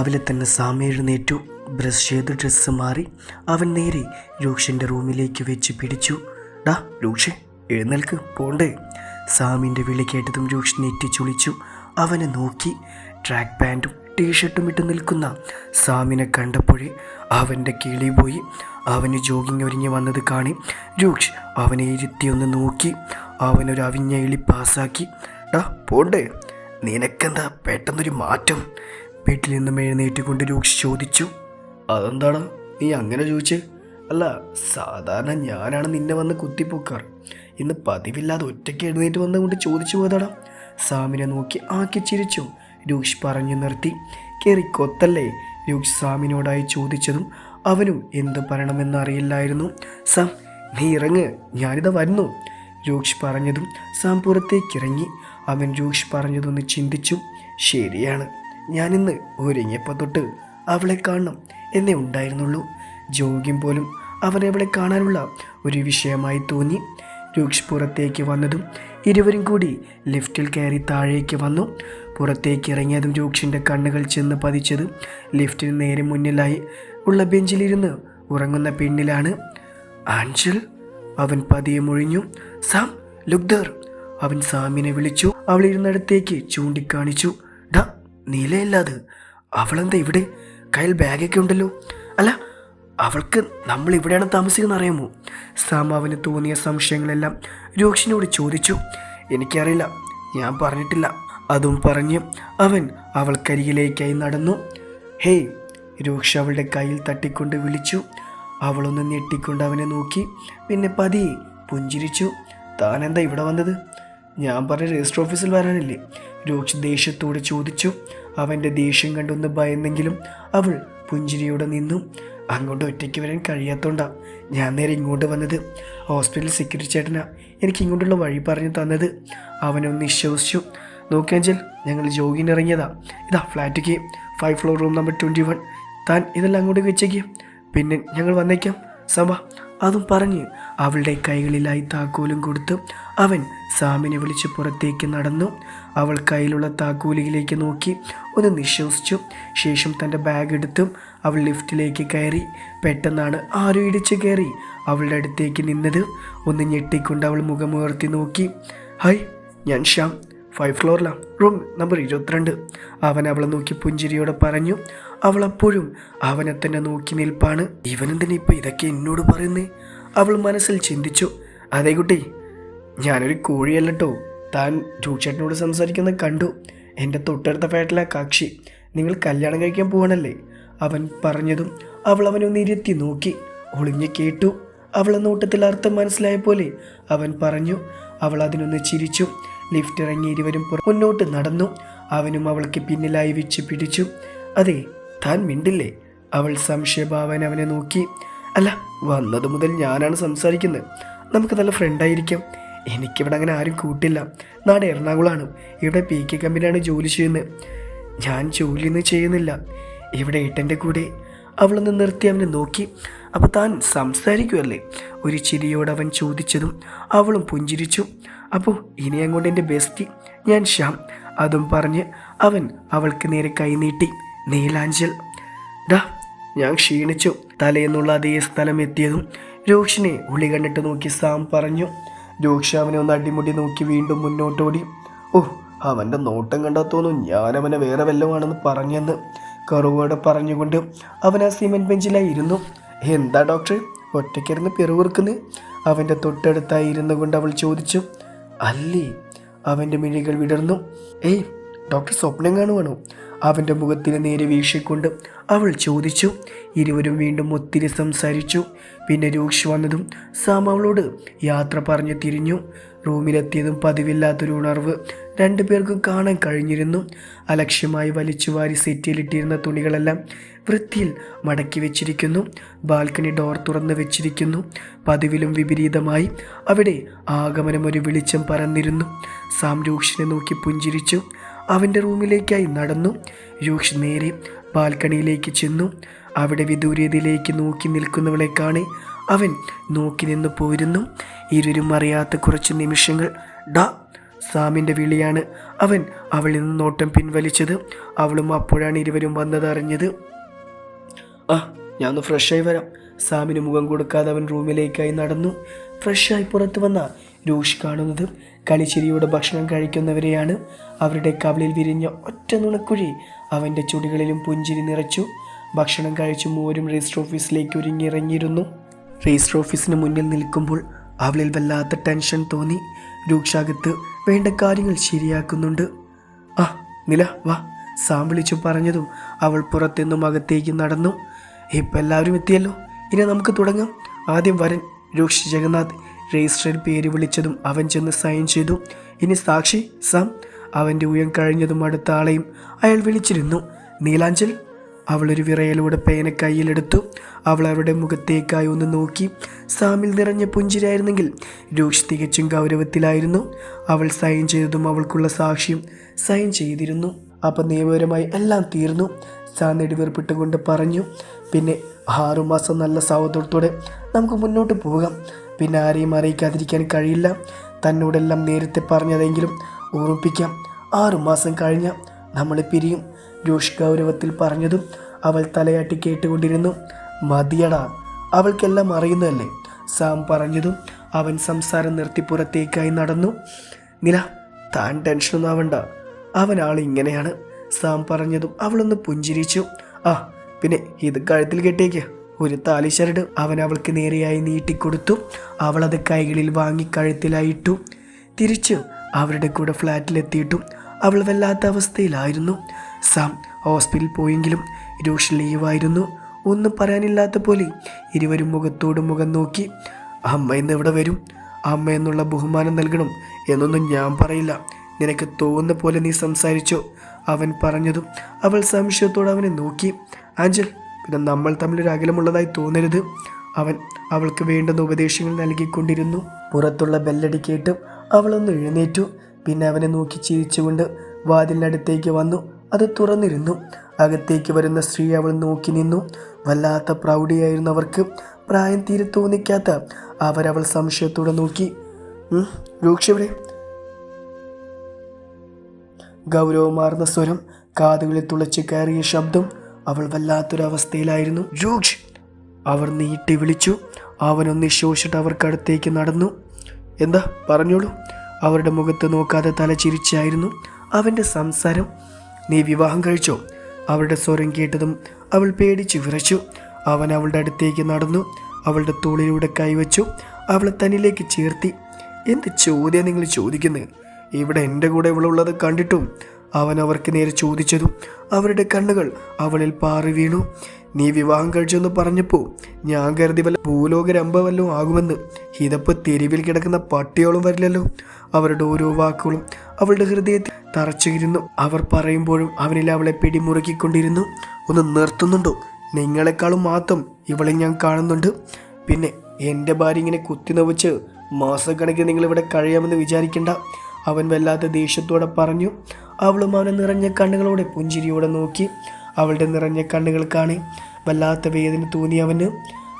രാവിലെ തന്നെ സാമി എഴുന്നേറ്റു. ബ്രഷ് ചെയ്ത് ഡ്രസ്സ് മാറി അവൻ നേരെ രൂക്ഷന്റെ റൂമിലേക്ക് വെച്ച് പിടിച്ചു. ഡാ രൂക്ഷേ എഴുന്നേൽക്ക് പോണ്ടേ? സാമിന്റെ വിളി കേട്ടതും രൂക്ഷ് നെറ്റി ചുളിച്ചു. അവനെ നോക്കി. ട്രാക്ക് പാന്റും ടീഷർട്ടും ഇട്ട് നിൽക്കുന്ന സാമിനെ കണ്ടപ്പോഴേ അവന്റെ കിളി പോയി. അവന് ജോഗിങ് ഒരുങ്ങി വന്നത് കാണി. രൂക്ഷ് അവനെ ഇരുത്തി ഒന്ന് നോക്കി. അവനൊരു അവിഞ്ഞ ഇളി പാസ്സാക്കി ഡാ പോണ്ടേ? നിനക്കെന്താ പെട്ടെന്നൊരു മാറ്റം? വീട്ടിൽ നിന്നും എഴുന്നേറ്റുകൊണ്ട് രൂക്ഷി ചോദിച്ചു അതെന്താണ്? നീ അങ്ങനെ ചോദിച്ച്? അല്ല സാധാരണ ഞാനാണ് നിന്നെ വന്ന് കുത്തിപ്പൊക്കാറ്. ഇന്ന് പതിവില്ലാതെ ഒറ്റയ്ക്ക് എഴുന്നേറ്റ് വന്നുകൊണ്ട് ചോദിച്ചു പോയതാടാ. സാമിനെ നോക്കി ആക്കി ചിരിച്ചു. രൂക്ഷ് പറഞ്ഞു നിർത്തി കയറി കൊത്തല്ലേ? രൂക്ഷ് സാമിനോടായി ചോദിച്ചതും അവനും എന്ത് പറയണമെന്നറിയില്ലായിരുന്നു. സാം നീ ഇറങ്ങ് ഞാനിതാ വരുന്നു. രൂക്ഷ് പറഞ്ഞതും സാം പുറത്തേക്കിറങ്ങി. അവൻ രൂക്ഷ് പറഞ്ഞതൊന്ന് ചിന്തിച്ചു ശരിയാണ്. ഞാനിന്ന് ഒരുങ്ങിയപ്പോൾ തൊട്ട് അവളെ കാണണം എന്നേ ഉണ്ടായിരുന്നുള്ളൂ. ജോഗ്യം പോലും അവനവളെ കാണാനുള്ള ഒരു വിഷയമായി തോന്നി. രൂക്ഷ് പുറത്തേക്ക് വന്നതും ഇരുവരും കൂടി ലിഫ്റ്റിൽ കയറി താഴേക്ക് വന്നു. പുറത്തേക്ക് ഇറങ്ങിയതും രൂക്ഷിന്റെ കണ്ണുകൾ ചെന്ന് പതിച്ചത് ലിഫ്റ്റിന് നേരെ മുന്നിലായി ഉള്ള ബെഞ്ചിലിരുന്ന് ഉറങ്ങുന്ന പെണ്ണിലാണ്. ആഞ്ചൽ അവൻ പതിയെ മുഴിഞ്ഞു. സാം ലുക്ദർ അവൻ സാമിനെ വിളിച്ചു. അവൾ ഇരുന്നിടത്തേക്ക് ചൂണ്ടിക്കാണിച്ചു. ഡാ നീലയല്ലാത് അവളെന്താ ഇവിടെ? കയ്യിൽ ബാഗൊക്കെ ഉണ്ടല്ലോ. അല്ല അവൾക്ക് നമ്മൾ ഇവിടെയാണ് താമസിക്കുന്നത് അറിയാമോ? സാമാവിന് തോന്നിയ സംശയങ്ങളെല്ലാം രൂക്ഷിനോട് ചോദിച്ചു. എനിക്കറിയില്ല ഞാൻ പറഞ്ഞിട്ടില്ല. അതും പറഞ്ഞ് അവൻ അവൾക്കരികിലേക്കായി നടന്നു. ഹേയ് രൂക്ഷ അവളുടെ കയ്യിൽ തട്ടിക്കൊണ്ട് വിളിച്ചു. അവളൊന്ന് ഞെട്ടിക്കൊണ്ട് അവനെ നോക്കി. പിന്നെ പതിയെ പുഞ്ചിരിച്ചു. താനെന്താ ഇവിടെ വന്നത്? ഞാൻ പറഞ്ഞ രജിസ്റ്റർ ഓഫീസിൽ വരാനില്ലേ? രൂക്ഷ ദേഷ്യത്തോട് ചോദിച്ചു. അവന്റെ ദേഷ്യം കണ്ടൊന്ന് ഭയന്നെങ്കിലും അവൾ പുഞ്ചിരിയോടെ നിന്നു. അങ്ങോട്ട് ഒറ്റയ്ക്ക് വരാൻ കഴിയാത്തോണ്ടാ ഞാൻ നേരെ ഇങ്ങോട്ട് വന്നത്. ഹോസ്പിറ്റൽ സെക്യൂരിറ്റി ചേട്ടനാ എനിക്ക് ഇങ്ങോട്ടുള്ള വഴി പറഞ്ഞു തന്നത്. അവനൊന്ന് വിശ്വസിച്ചു നോക്കിയാഞ്ചൽ ഞങ്ങൾ ജോഗിന് ഇറങ്ങിയതാ ഇതാ ഫ്ലാറ്റിക്ക്. Five floor room number twenty one താൻ ഇതെല്ലാം അങ്ങോട്ടേക്ക് വെച്ചേക്ക്. പിന്നെ ഞങ്ങൾ വന്നേക്കാം. സഭ അതും പറഞ്ഞ് അവളുടെ കൈകളിലായി താക്കോലും കൊടുത്ത് അവൻ സാമിനെ വിളിച്ച് പുറത്തേക്ക് നടന്നു. അവൾ കയ്യിലുള്ള താക്കോലിലേക്ക് നോക്കി ഒന്ന് നിശ്വസിച്ചു. ശേഷം തന്റെ ബാഗ് എടുത്തും അവൾ ലിഫ്റ്റിലേക്ക് കയറി. പെട്ടെന്നാണ് ആരും ഇടിച്ച് കയറി അവളുടെ അടുത്തേക്ക് നിന്നത്. ഒന്ന് ഞെട്ടിക്കൊണ്ട് അവൾ മുഖമുയർത്തി നോക്കി. ഹായ് ഞാൻ ശ്യാം. ഫൈവ് ഫ്ലോറിലാണ് റൂം നമ്പർ ഇരുപത്തിരണ്ട്. അവൻ അവളെ നോക്കി പുഞ്ചിരിയോടെ പറഞ്ഞു. അവൾ അപ്പോഴും അവനെ തന്നെ നോക്കി നിൽപ്പാണ്. ഇവനെന്തിനാ ഇപ്പം ഇതൊക്കെ എന്നോട് പറയുന്നേ? അവൾ മനസ്സിൽ ചിന്തിച്ചു. അതേ കുട്ടി ഞാനൊരു കോഴിയല്ലട്ടോ. താൻ രൂക്ഷേട്ടനോട് സംസാരിക്കുന്നത് കണ്ടു. എന്റെ തൊട്ടടുത്ത ഫ്ലാറ്റിലെ കാക്ഷി. നിങ്ങൾ കല്യാണം കഴിക്കാൻ പോവാണല്ലേ? അവൻ പറഞ്ഞതും അവൾ അവനൊന്ന് ഇരുത്തി നോക്കി. ഒളിഞ്ഞു കേട്ടു. അവളെ നോട്ടത്തിൽ അർത്ഥം മനസ്സിലായ പോലെ അവൻ പറഞ്ഞു. അവൾ അതിനൊന്ന് ചിരിച്ചു. ലിഫ്റ്റ് ഇറങ്ങി ഇരുവരും മുന്നോട്ട് നടന്നു. അവനും അവൾക്ക് പിന്നിലായി വെച്ച് പിടിച്ചു. അതെ താൻ മിണ്ടില്ലേ? അവൾ സംശയഭാവൻ അവനെ നോക്കി. അല്ല വന്നത് മുതൽ ഞാനാണ് സംസാരിക്കുന്നത്. നമുക്ക് നല്ല ഫ്രണ്ടായിരിക്കാം. എനിക്കിവിടെ അങ്ങനെ ആരും കൂട്ടില്ല. നാട് എറണാകുളമാണ്. ഇവിടെ പി കെ കമ്പനിയാണ് ജോലി ചെയ്യുന്നത്. ഞാൻ ജോലിയൊന്നും ചെയ്യുന്നില്ല. ഇവിടെ ഏട്ടന്റെ കൂടെ അവളൊന്ന് നിർത്തി അവനെ നോക്കി. അപ്പോൾ താൻ സംസാരിക്കുമല്ലേ ഒരു ചിരിയോട് അവൻ ചോദിച്ചതും അവളും പുഞ്ചിരിച്ചു. അപ്പോൾ ഇനി അങ്ങോട്ട് എന്റെ ബെസ്റ്റി ഞാൻ ശ്യാം. അതും പറഞ്ഞ് അവൻ അവൾക്ക് നേരെ കൈനീട്ടി നീലാഞ്ചൽ ഡാ ഞാൻ ക്ഷീണിച്ചു. തലേന്നുള്ള അതേ സ്ഥലം എത്തിയതും രോഷിനെ ഉള്ളി കണ്ടിട്ട് നോക്കി സാം പറഞ്ഞു. രോക്ഷ അവനെ ഒന്ന് അടിമുടി നോക്കി വീണ്ടും മുന്നോട്ടോടി. ഓ അവന്റെ നോട്ടം കണ്ടാൽ തോന്നും ഞാൻ അവനെ വേറെ വല്ലതുമാണെന്ന് പറഞ്ഞെന്ന്. കറുവോടെ പറഞ്ഞുകൊണ്ട് അവൻ ആ സിമെന്റ് ബെഞ്ചിലായിരുന്നു എന്താ ഡോക്ടർ ഒറ്റയ്ക്കിരുന്ന് പിറുവിറുക്കുന്നു അവന്റെ തൊട്ടടുത്തായി ഇരുന്നു കൊണ്ട് അവൾ ചോദിച്ചു. അല്ലേ അവന്റെ മിഴികൾ വിടർന്നു. ഏയ് ഡോക്ടർ സ്വപ്നം കാണുവാണോ? അവന്റെ മുഖത്തിന് നേരെ വീക്ഷിക്കൊണ്ട് അവൾ ചോദിച്ചു. ഇരുവരും വീണ്ടും ഒത്തിരി സംസാരിച്ചു. പിന്നെ രൂക്ഷ് വന്നതും സാം അവളോട് യാത്ര പറഞ്ഞ് തിരിഞ്ഞു. റൂമിലെത്തിയതും പതിവില്ലാത്തൊരു ഉണർവ് രണ്ടു പേർക്കും കാണാൻ കഴിഞ്ഞിരുന്നു. അലക്ഷ്യമായി വലിച്ചുവാരി സെറ്റിയിലിട്ടിരുന്ന തുണികളെല്ലാം വൃത്തിയിൽ മടക്കി വെച്ചിരിക്കുന്നു. ബാൽക്കണി ഡോർ തുറന്ന് വെച്ചിരിക്കുന്നു. പതിവിലും വിപരീതമായി അവിടെ ആഗമനം ഒരു വെളിച്ചം പറന്നിരുന്നു സാം രൂക്ഷിനെ നോക്കി പുഞ്ചിരിച്ചു. അവന്റെ റൂമിലേക്കായി നടന്നു. യോഷ് നേരെ ബാൽക്കണിയിലേക്ക് ചെന്നു. അവിടെ വിദൂരതയിലേക്ക് നോക്കി നിൽക്കുന്നവളെ കാണി അവൻ നോക്കി നിന്ന് പോയിരുന്നു ഇരുവരും അറിയാത്ത കുറച്ച് നിമിഷങ്ങൾ. ഡാ സാമിന്റെ വിളിയാണ്. അവൻ അവളിൽ നിന്ന് നോട്ടം പിൻവലിച്ചത്. അവളും അപ്പോഴാണ് ഇരുവരും വന്നതറിഞ്ഞത് ആ ഞാൻ ഒന്ന് ഫ്രഷായി വരാം. സാമിന് മുഖം കൊടുക്കാതെ അവൻ റൂമിലേക്കായി നടന്നു. ഫ്രഷായി പുറത്തു വന്ന രൂഷ് കാണുന്നത്. കളിച്ചിരിയോടെ ഭക്ഷണം കഴിക്കുന്നവരെയാണ് അവരുടെ കവിളിൽ വിരിഞ്ഞ ഒറ്റ നുണക്കുഴി അവന്റെ ചുടികളിലും പുഞ്ചിരി നിറച്ചു. ഭക്ഷണം കഴിച്ചു മൂവരും രജിസ്റ്റർ ഓഫീസിലേക്ക് ഒരുങ്ങിയിറങ്ങിയിരുന്നു. രജിസ്റ്റർ ഓഫീസിന് മുന്നിൽ നിൽക്കുമ്പോൾ അവളിൽ വല്ലാത്ത ടെൻഷൻ തോന്നി. രൂക്ഷാകത്ത് വേണ്ട കാര്യങ്ങൾ ശരിയാക്കുന്നുണ്ട്. ആ നില വാ സാം വിളിച്ചു പറഞ്ഞതും അവൾ പുറത്തുനിന്നും അകത്തേക്ക് നടന്നു. ഇപ്പം എല്ലാവരും എത്തിയല്ലോ. ഇനി നമുക്ക് തുടങ്ങാം. ആദ്യം വരൻ രൂക്ഷ് ജഗന്നാഥ് രജിസ്റ്ററിൽ പേര് വിളിച്ചതും അവൻ ചെന്ന് സൈൻ ചെയ്തു. ഇനി സാക്ഷി സാം അവന്റെ ഉയം കഴിഞ്ഞതും അടുത്ത ആളെയും അയാൾ വിളിച്ചിരുന്നു. നീലാഞ്ചൽ അവളൊരു വിറയലൂടെ പേന കയ്യിലെടുത്തു അവൾ അവരുടെ മുഖത്തേക്കായി ഒന്ന് നോക്കി. സാമിൽ നിറഞ്ഞ പുഞ്ചിരായിരുന്നെങ്കിൽ രൂക്ഷ് തികച്ചും ഗൗരവത്തിലായിരുന്നു. അവൾ സൈൻ ചെയ്തതും അവൾക്കുള്ള സാക്ഷിയും സൈൻ ചെയ്തിരുന്നു. അപ്പം നിയമപരമായി എല്ലാം തീർന്നു. സാ നെടുവേർപ്പിട്ടുകൊണ്ട് പറഞ്ഞു പിന്നെ ആറുമാസം നല്ല സൗഹൃദത്തോടെ നമുക്ക് മുന്നോട്ട് പോകാം. പിന്നെ ആരെയും അറിയിക്കാതിരിക്കാൻ കഴിയില്ല. തന്നോടെല്ലാം നേരത്തെ പറഞ്ഞതെങ്കിലും ഓർമ്മിപ്പിക്കാം. ആറുമാസം കഴിഞ്ഞ നമ്മൾ പിരിയും. രൂഷ് ഗൗരവത്തിൽ പറഞ്ഞതും അവൾ തലയാട്ടി കേട്ടുകൊണ്ടിരുന്നു. മതിയടാ അവൾക്കെല്ലാം അറിയുന്നതല്ലേ? സാം പറഞ്ഞതും അവൻ സംസാരം നിർത്തി പുറത്തേക്കായി നടന്നു. നില താൻ ടെൻഷനൊന്നും ആവണ്ട. അവൻ ആൾ ഇങ്ങനെയാണ്. സാം പറഞ്ഞതും അവളൊന്ന് പുഞ്ചിരിച്ചു. ആ പിന്നെ ഇത് കഴുത്തിൽ കെട്ടിയേക്ക്. ഒരു താലിശരട് അവൻ അവൾക്ക് നേരെയായി നീട്ടിക്കൊടുത്തു. അവൾ അത് കൈകളിൽ വാങ്ങി കഴുത്തിലായിട്ടു. തിരിച്ചു അവരുടെ കൂടെ ഫ്ലാറ്റിലെത്തിയിട്ടും. അവൾ വല്ലാത്ത അവസ്ഥയിലായിരുന്നു. സാം ഹോസ്പിറ്റലിൽ പോയെങ്കിലും രൂഷ് ലീവായിരുന്നു. ഒന്നും പറയാനില്ലാത്ത പോലെ ഇരുവരും മുഖത്തോട് മുഖം നോക്കി. അമ്മ ഇന്ന് ഇവിടെ വരും? അമ്മ എന്നുള്ള ബഹുമാനം നൽകണം എന്നൊന്നും ഞാൻ പറയില്ല. നിനക്ക് തോന്നുന്ന പോലെ നീ സംസാരിച്ചോ? അവൻ പറഞ്ഞതും അവൾ സംശയത്തോടെ അവനെ നോക്കി. ആഞ്ചൽ പിന്നെ നമ്മൾ തമ്മിലൊരു അകലമുള്ളതായി തോന്നരുത്. അവൻ അവൾക്ക് വേണ്ടുന്ന ഉപദേശങ്ങൾ നൽകിക്കൊണ്ടിരുന്നു. പുറത്തുള്ള ബെല്ലടി കേട്ട് അവളൊന്ന് എഴുന്നേറ്റു. പിന്നെ അവനെ നോക്കി ചിരിച്ചുകൊണ്ട് വാതിലിനടുത്തേക്ക് വന്നു. അത് തുറന്നിരുന്നു. അകത്തേക്ക് വരുന്ന സ്ത്രീ അവൾ നോക്കി നിന്നു. വല്ലാത്ത പ്രൗഢിയായിരുന്നു അവർക്ക്. പ്രായം തീരെ തോന്നിക്കാത്ത അവരവൾ സംശയത്തോടെ നോക്കി. രൂക്ഷവിടെ ഗൗരവമാർന്ന സ്വരം കാതുകളിൽ തുളച്ച് കയറിയ ശബ്ദം അവൾ വല്ലാത്തൊരവസ്ഥയിലായിരുന്നു. ജൂക്ഷ് അവർ നീട്ടി വിളിച്ചു. അവനൊന്ന് ശോഷിട്ട് അവർക്കടുത്തേക്ക് നടന്നു. എന്താ പറഞ്ഞോളൂ. അവരുടെ മുഖത്ത് നോക്കാതെ തല ചിരിച്ചായിരുന്നു അവന്റെ സംസാരം. നീ വിവാഹം കഴിച്ചോ? അവരുടെ സ്വരം കേട്ടതും അവൾ പേടിച്ചു വിറച്ചു. അവൻ അവളുടെ അടുത്തേക്ക് നടന്നു. അവളുടെ തോളിലൂടെ കൈവച്ചു. അവളെ തന്നിലേക്ക് ചേർത്തി. എന്ത് ചോദ്യം നിങ്ങൾ ചോദിക്കുന്നത് ഇവിടെ എന്റെ കൂടെ ഇവളുള്ളത് കണ്ടിട്ടും അവൻ അവർക്ക് നേരെ ചോദിച്ചതും അവരുടെ കണ്ണുകൾ അവളിൽ പാറി വീണു. നീ വിവാഹം കഴിച്ചെന്ന് പറഞ്ഞപ്പോൾ ഞാൻ കരുതി വല്ല ഭൂലോകരമ്പ വല്ലതും ആകുമെന്ന്. ഇതപ്പോൾ തെരുവിൽ കിടക്കുന്ന പട്ടിയോളം വരില്ലല്ലോ. അവരുടെ ഓരോ വാക്കുകളും അവളുടെ ഹൃദയത്തിൽ തറച്ചുകിരുന്നു. അവർ പറയുമ്പോഴും അവനിൽ അവളെ പിടിമുറുക്കിക്കൊണ്ടിരുന്നു. ഒന്ന് നിർത്തുന്നുണ്ടോ? നിങ്ങളെക്കാളും മാത്രം ഇവളെ ഞാൻ കാണുന്നുണ്ട്. പിന്നെ എന്റെ ഭാര്യ ഇങ്ങനെ കുത്തി നവച്ച് മാസക്കണക്കിന് നിങ്ങളിവിടെ കഴിയാമെന്ന് വിചാരിക്കണ്ട. അവൻ വല്ലാത്ത ദേഷ്യത്തോടെ പറഞ്ഞു. അവളും അവനെ നിറഞ്ഞ കണ്ണുകളോടെ പുഞ്ചിരിയോടെ നോക്കി. അവളുടെ നിറഞ്ഞ കണ്ണുകൾ കാണി. വല്ലാത്ത വേദന തോന്നി അവന്.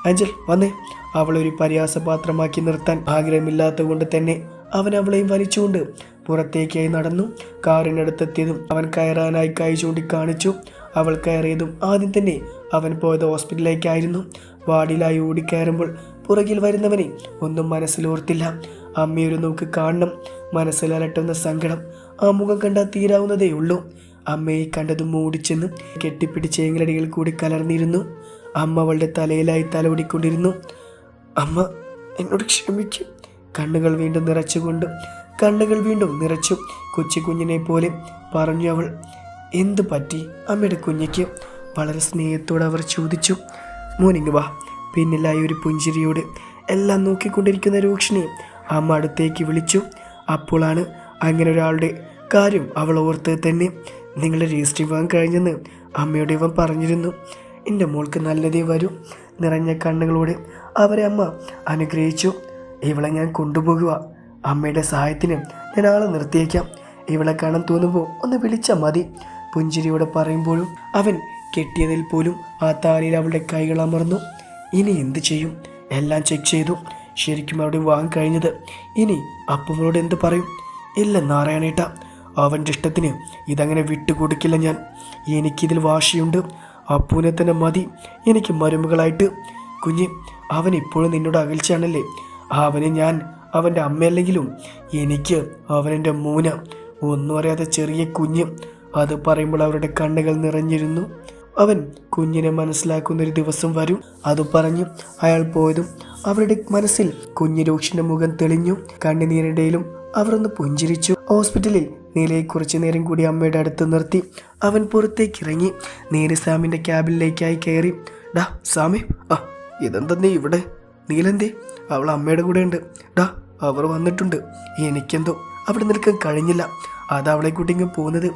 അഞ്ചൽ വന്നേ. അവളെ ഒരു പരിയാസപാത്രമാക്കി നിർത്താൻ ആഗ്രഹമില്ലാത്ത കൊണ്ട് തന്നെ അവൻ അവളെയും വലിച്ചുകൊണ്ട് പുറത്തേക്കായി നടന്നു. കാറിനടുത്തെത്തിയതും അവൻ കയറാനായി കൈ ചൂണ്ടിക്കാണിച്ചു. അവൾ കയറിയതും ആദ്യം തന്നെ അവൻ പോയത് ഹോസ്പിറ്റലിലേക്കായിരുന്നു. വാർഡിലായി ഓടിക്കയറുമ്പോൾ പുറകിൽ വരുന്നവനെ ഒന്നും മനസ്സിലോർത്തില്ല. അമ്മയൊരു നോക്ക് കാണണം. മനസ്സിലലട്ടുന്ന സങ്കടം ആ മുഖം കണ്ടാൽ തീരാവുന്നതേ ഉള്ളൂ. അമ്മയെ കണ്ടതും മൂടിച്ചെന്ന് കെട്ടിപ്പിടിച്ച എങ്ങലടികൾ കൂടി കലർന്നിരുന്നു. അമ്മ അവളുടെ തലയിലായി തലോടിക്കൊണ്ടിരുന്നു. അമ്മ എന്നോട് ക്ഷമിക്കും. കണ്ണുകൾ വീണ്ടും നിറച്ചുകൊണ്ട് കണ്ണുകൾ വീണ്ടും നിറച്ചു. കൊച്ചു കുഞ്ഞിനെ പോലെ പറഞ്ഞു അവൾ. എന്ത് പറ്റി അമ്മയുടെ കുഞ്ഞിക്ക്? വളരെ സ്നേഹത്തോടെ അവർ ചോദിച്ചു. മോനിങ് വാ. പിന്നിലായി ഒരു പുഞ്ചിരിയോട് എല്ലാം നോക്കിക്കൊണ്ടിരിക്കുന്ന രൂക്ഷിനെ അമ്മ അടുത്തേക്ക് വിളിച്ചു. അപ്പോളാണ് അങ്ങനെ ഒരാളുടെ കാര്യം അവൾ ഓർത്ത് തന്നെ നിങ്ങളെ രജിസ്റ്റർ ചെയ്യാൻ കഴിഞ്ഞെന്ന് അമ്മയുടെ ഇവൻ പറഞ്ഞിരുന്നു. എന്റെ മോൾക്ക് നല്ലതേ വരും നിറഞ്ഞ കണ്ണുകളോടെ അവരെ അമ്മ അനുഗ്രഹിച്ചു. ഇവളെ ഞാൻ കൊണ്ടുപോകുക അമ്മയുടെ സഹായത്തിന് ഞാൻ ആളെ നിർത്തിയേക്കാം. ഇവളെ കാണാൻ തോന്നുമ്പോൾ ഒന്ന് വിളിച്ചാൽ മതി പുഞ്ചിരിയോടെ പറയുമ്പോഴും അവൻ കെട്ടിയതിൽ പോലും ആ താലിയിൽ അവളുടെ കൈകൾ അമർന്നു. ഇനി എന്ത് ചെയ്യും? എല്ലാം ചെക്ക് ചെയ്തു. ശരിക്കും അവിടെ വാങ്ങാൻ കഴിഞ്ഞത്. ഇനി അപ്പമ്മളോട് എന്ത് പറയും? ഇല്ല നാരായണേട്ട. അവന്റെ ഇഷ്ടത്തിന് ഇതങ്ങനെ വിട്ടുകൊടുക്കില്ല ഞാൻ. എനിക്കിതിൽ വാശിയുണ്ട്. അപ്പൂനെ തന്നെ മതി. എനിക്ക് മരുമകളായിട്ട്. കുഞ്ഞ് അവൻ ഇപ്പോഴും നിന്നോട് അകൽച്ചാണല്ലേ അവന് ഞാൻ അവന്റെ അമ്മയല്ലെങ്കിലും എനിക്ക് അവനെന്റെ മൂന. ഒന്നും അറിയാത്ത ചെറിയ കുഞ്ഞ്. അത് പറയുമ്പോൾ അവരുടെ കണ്ണുകൾ നിറഞ്ഞിരുന്നു. അവൻ കുഞ്ഞിനെ മനസ്സിലാക്കുന്നൊരു ദിവസം വരും. അത് പറഞ്ഞു അയാൾ പോയതും അവരുടെ മനസ്സിൽ കുഞ്ഞ് രൂക്ഷിന്റെ മുഖം തെളിഞ്ഞു. കണ്ണുനീരിടയിലും അവർ ഒന്ന് പുഞ്ചിരിച്ചു. ഹോസ്പിറ്റലിൽ നീലയെ കുറച്ചു നേരം കൂടി അമ്മയുടെ അടുത്ത് നിർത്തി. അവൻ പുറത്തേക്ക് ഇറങ്ങി നേരെ സാമിന്റെ ക്യാബിനിലേക്കായി കയറി. ഡാ സാമി ആ ഇതെന്താ നീ ഇവിടെ? നീലെന്തേ? അവൾ അമ്മയുടെ കൂടെ ഉണ്ട് ഡാ അവർ വന്നിട്ടുണ്ട്. എനിക്കെന്തോ അവിടെ നിൽക്കാൻ കഴിഞ്ഞില്ല. അത് അവളെ കൂട്ടി ഇങ്ങ് പോകുന്നത്.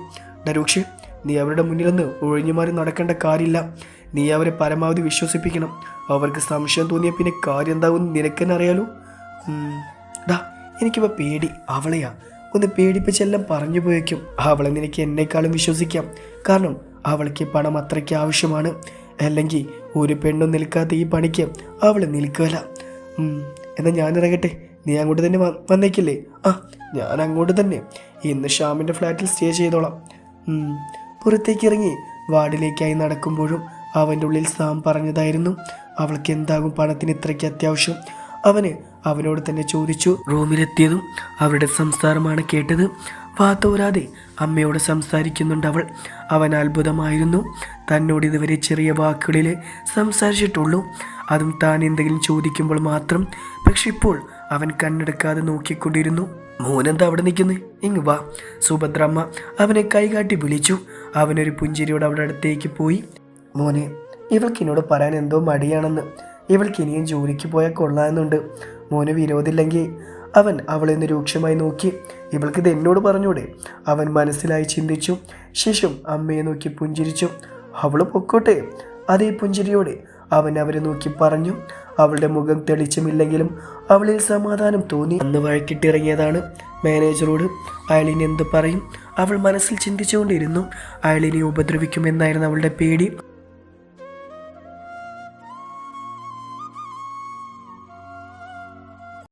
ഡരൂക്ഷ് നീ അവരുടെ മുന്നിലൊന്ന് ഒഴിഞ്ഞു മാറി നടക്കേണ്ട കാര്യമില്ല. നീ അവരെ പരമാവധി വിശ്വസിപ്പിക്കണം. അവർക്ക് സംശയം തോന്നിയ പിന്നെ കാര്യം എന്താവും നിനക്കെന്നെ അറിയാലോ ഡാ എനിക്കിപ്പോൾ പേടി. അവളെയാ. ഒന്ന് പേടിപ്പിച്ചെല്ലാം പറഞ്ഞു പോയേക്കും. അവളെ നിനക്ക് എന്നെക്കാളും വിശ്വസിക്കാം. കാരണം അവൾക്ക് പണം അത്രയ്ക്ക് ആവശ്യമാണ്. അല്ലെങ്കിൽ ഒരു പെണ്ണും നിൽക്കാത്ത ഈ പണിക്ക് അവൾ നിൽക്കുകയില്ല. എന്നാൽ ഞാനിറങ്ങട്ടെ. നീ അങ്ങോട്ട് തന്നെ വന്നേക്കില്ലേ? ആ ഞാൻ അങ്ങോട്ട് തന്നെ. ഇന്ന് ഷ്യാമിന്റെ ഫ്ലാറ്റിൽ സ്റ്റേ ചെയ്തോളാം. പുറത്തേക്ക് ഇറങ്ങി വാർഡിലേക്കായി നടക്കുമ്പോഴും അവന്റെ ഉള്ളിൽ സാം പറഞ്ഞതായിരുന്നു. അവൾക്ക് എന്താകും പണത്തിന് ഇത്രയ്ക്ക് അത്യാവശ്യം? അവന് അവനോട് തന്നെ ചോദിച്ചു റൂമിലെത്തിയതും അവരുടെ സംസാരമാണ് കേട്ടത്. വാത്തോരാതെ അമ്മയോട് സംസാരിക്കുന്നുണ്ട് അവൾ. അവൻ അത്ഭുതമായിരുന്നു. തന്നോട് ഇതുവരെ ചെറിയ വാക്കുകളിൽ സംസാരിച്ചിട്ടുള്ളൂ. അതും താൻ എന്തെങ്കിലും ചോദിക്കുമ്പോൾ മാത്രം. പക്ഷെ ഇപ്പോൾ അവൻ കണ്ണെടുക്കാതെ നോക്കിക്കൊണ്ടിരുന്നു. മോനെന്താ അവിടെ നിൽക്കുന്നത് ഇങ്ങ് വാ. സുഭദ്രമ്മ അവനെ കൈകാട്ടി വിളിച്ചു. അവനൊരു പുഞ്ചിരിയോട് അവളുടെ അടുത്തേക്ക് പോയി. മോനെ ഇവൾക്ക് എന്നോട് പറയാൻ എന്തോ മടിയാണെന്ന്. ഇവൾക്ക് ഇനിയും ജോലിക്ക് പോയാൽ കൊള്ളാമെന്നുണ്ട്. മോന് വിരോധില്ലെങ്കിൽ അവൻ അവളെ ഒന്ന് രൂക്ഷമായി നോക്കി. ഇവൾക്ക് ഇത് എന്നോട് പറഞ്ഞൂടെ? അവൻ മനസ്സിലായി ചിന്തിച്ചു. ശേഷം അമ്മയെ നോക്കി പുഞ്ചിരിച്ചു. അവൾ പൊക്കോട്ടെ. അതേ പുഞ്ചിരിയോടെ അവൻ അവരെ നോക്കി പറഞ്ഞു. അവളുടെ മുഖം തെളിച്ചമില്ലെങ്കിലും അവളിൽ സമാധാനം തോന്നി. അന്ന് വഴക്കിട്ടിറങ്ങിയതാണ് മാനേജറോട്. അയാളിനി എന്ത് പറയും? അവൾ മനസ്സിൽ ചിന്തിച്ചുകൊണ്ടിരുന്നു. അയാളിനെ ഉപദ്രവിക്കുമെന്നായിരുന്നു അവളുടെ പേടി.